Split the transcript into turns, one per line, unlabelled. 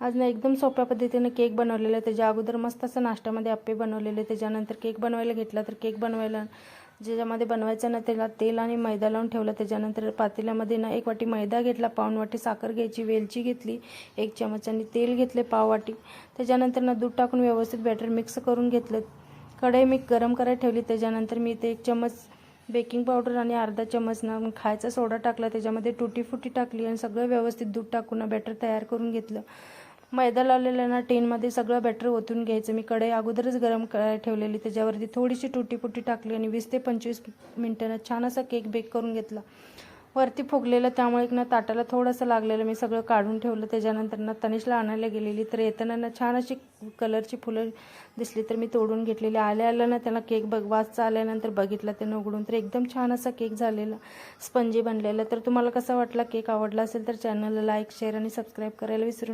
आज ना एकदम सोप्या पद्धतीने केक बनवलेला आहे. त्याच्या अगोदर मस्त असं नाश्त्यामध्ये आप्पे बनवलेले त्याच्यानंतर केक बनवायला घेतला तर केक बनवायला ज्याच्यामध्ये बनवायचं ना त्याला तेल आणि मैदा लावून ठेवलं. त्याच्यानंतर पातेल्यामध्ये ना एक वाटी मैदा घेतला पाऊण वाटी साखर घ्यायची वेलची घेतली एक चमच आणि तेल घेतले पाव वाटी. त्याच्यानंतर ना दूध टाकून व्यवस्थित बॅटर मिक्स करून घेतलं. कढई मी गरम करायला ठेवली. त्याच्यानंतर मी ते एक चमच बेकिंग पावडर आणि अर्धा चमच ना खायचा सोडा टाकला. त्याच्यामध्ये टुटीफुटी टाकली आणि सगळं व्यवस्थित दूध टाकून बॅटर तयार करून घेतलं. मैदा लावलेला ना टेनमध्ये सगळं बॅटर ओतून घ्यायचं. मी कढई अगोदरच गरम करायला ठेवलेली त्याच्यावरती थोडीशी टुटीपुटी फुटी टाकली आणि वीस ते पंचवीस मिनटानं छान असा केक बेक करून घेतला. वरती फुगलेलं त्यामुळे एक ना ताटाला थोडंसं लागलेलं मी सगळं काढून ठेवलं. त्याच्यानंतर ना तनिषला आणायला गेलेली. तर येताना ना छान अशी कलरची फुलं दिसली तर मी तोडून घेतलेली. आल्या आल्या ना त्याला केक बघ वाजचा आल्यानंतर बघितला त्यानं उघडून. तर एकदम छान असा केक झालेला. स्पंजी बनलेला. तर तुम्हाला कसा वाटला केक आवडला असेल तर चॅनलला लाईक शेअर आणि सबस्क्राईब करायला विसरू